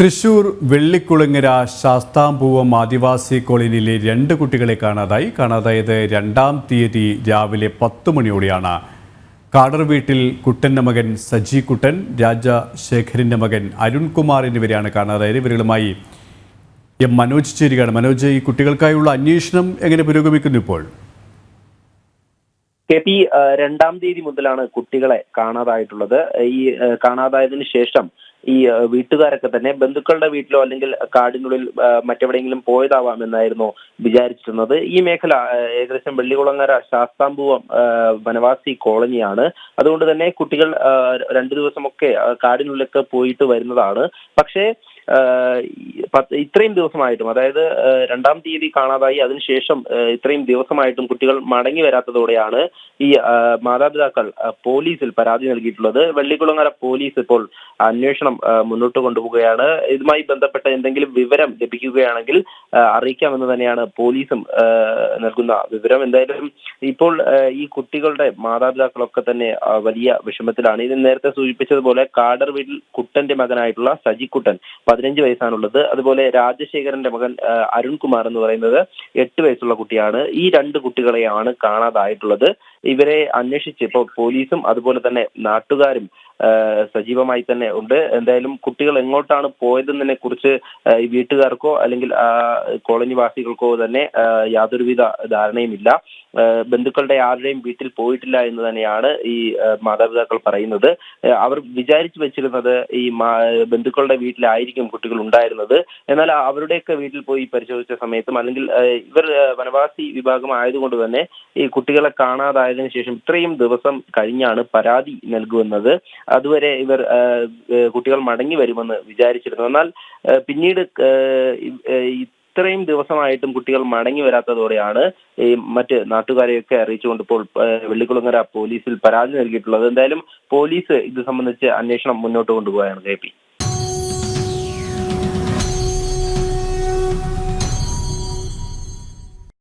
തൃശൂർ വെള്ളിക്കുളങ്ങര ശാസ്താംപൂവം ആദിവാസി കോളനിയിലെ രണ്ട് കുട്ടികളെ കാണാതായി. കാണാതായത് രണ്ടാം തീയതി രാവിലെ പത്ത് മണിയോടെയാണ്. കാടർ വീട്ടിൽ കുട്ടന്റെ മകൻ സജി കുട്ടൻ രാജശേഖരന്റെ മകൻ അരുൺകുമാർ എന്നിവരെയാണ് കാണാതായത്. ഇവരുമായി എം മനോജ് ചേരുകയാണ്. മനോജ് ഈ കുട്ടികൾക്കായുള്ള അന്വേഷണം എങ്ങനെ പുരോഗമിക്കുന്നു ഇപ്പോൾ? കെ പി രണ്ടാം തീയതി മുതലാണ് കുട്ടികളെ കാണാതായിട്ടുള്ളത്. ഈ കാണാതായതിനു ശേഷം ഈ വീട്ടുകാരൊക്കെ തന്നെ ബന്ധുക്കളുടെ വീട്ടിലോ അല്ലെങ്കിൽ കാടിനുള്ളിൽ മറ്റെവിടെയെങ്കിലും പോയതാവാം എന്നായിരുന്നു വിചാരിച്ചിരുന്നത്. ഈ മേഖല ഏകദേശം വെള്ളികുളങ്ങര ശാസ്താംപൂവം വനവാസി കോളനിയാണ്. അതുകൊണ്ട് തന്നെ കുട്ടികൾ രണ്ടു ദിവസമൊക്കെ കാടിനുള്ളിലൊക്കെ പോയിട്ട് വരുന്നതാണ്. പക്ഷേ ഇത്രയും ദിവസമായിട്ടും അതായത് രണ്ടാം തീയതി കാണാതായി അതിനുശേഷം ഇത്രയും ദിവസമായിട്ടും കുട്ടികൾ മടങ്ങി വരാത്തതോടെയാണ് ഈ മാതാപിതാക്കൾ പോലീസിൽ പരാതി നൽകിയിട്ടുള്ളത്. വെള്ളിക്കുളങ്ങര പോലീസ് ഇപ്പോൾ അന്വേഷണം മുന്നോട്ട് കൊണ്ടുപോവുകയാണ്. ഇതുമായി ബന്ധപ്പെട്ട എന്തെങ്കിലും വിവരം ലഭിക്കുകയാണെങ്കിൽ അറിയിക്കാമെന്ന് തന്നെയാണ് പോലീസും നൽകുന്ന വിവരം. എന്തായാലും ഇപ്പോൾ ഈ കുട്ടികളുടെ മാതാപിതാക്കളൊക്കെ തന്നെ വലിയ വിഷമത്തിലാണ്. ഇത് നേരത്തെ സൂചിപ്പിച്ചതുപോലെ കാടർ വീട്ടിൽ കുട്ടന്റെ മകനായിട്ടുള്ള സജിക്കുട്ടൻ പതിനഞ്ച് വയസ്സാണുള്ളത്. അതുപോലെ രാജശേഖരന്റെ മകൻ അരുൺകുമാർ എന്ന് പറയുന്നത് എട്ട് വയസ്സുള്ള കുട്ടിയാണ്. ഈ രണ്ട് കുട്ടികളെയാണ് കാണാതായിട്ടുള്ളത്. ഇവരെ അന്വേഷിച്ച് ഇപ്പോൾ പോലീസും അതുപോലെ തന്നെ നാട്ടുകാരും സജീവമായി തന്നെ ഉണ്ട്. എന്തായാലും കുട്ടികൾ എങ്ങോട്ടാണ് പോയതെന്നതിനെ കുറിച്ച് വീട്ടുകാർക്കോ അല്ലെങ്കിൽ കോളനി വാസികൾക്കോ തന്നെ യാതൊരുവിധ ധാരണയുമില്ല. ബന്ധുക്കളുടെ ആരുടെയും വീട്ടിൽ പോയിട്ടില്ല എന്ന് തന്നെയാണ് ഈ മാതാപിതാക്കൾ പറയുന്നത്. അവർ വിചാരിച്ചു വെച്ചിരുന്നത് ഈ ബന്ധുക്കളുടെ വീട്ടിലായിരിക്കും കുട്ടികൾ ഉണ്ടായിരുന്നത്. എന്നാൽ അവരുടെയൊക്കെ വീട്ടിൽ പോയി പരിശോധിച്ച സമയത്തും അല്ലെങ്കിൽ ഇവർ വനവാസി വിഭാഗം ആയതുകൊണ്ട് തന്നെ ഈ കുട്ടികളെ കാണാതായതിനു ശേഷം ഇത്രയും ദിവസം കഴിഞ്ഞാണ് പരാതി നൽകുന്നത്. അതുവരെ ഇവർ കുട്ടികൾ മടങ്ങി വരുമെന്ന് വിചാരിച്ചിരുന്നു. എന്നാൽ പിന്നീട് ഇത്രയും ദിവസമായിട്ടും കുട്ടികൾ മടങ്ങി വരാത്തതോടെയാണ് ഈ മറ്റ് നാട്ടുകാരെയൊക്കെ അറിയിച്ചുകൊണ്ട് ഇപ്പോൾ വെള്ളിക്കുളങ്ങര പോലീസിൽ പരാതി നൽകിയിട്ടുള്ളത്. എന്തായാലും പോലീസ് ഇത് സംബന്ധിച്ച് അന്വേഷണം മുന്നോട്ട് കൊണ്ടുപോവുകയാണ്. കെ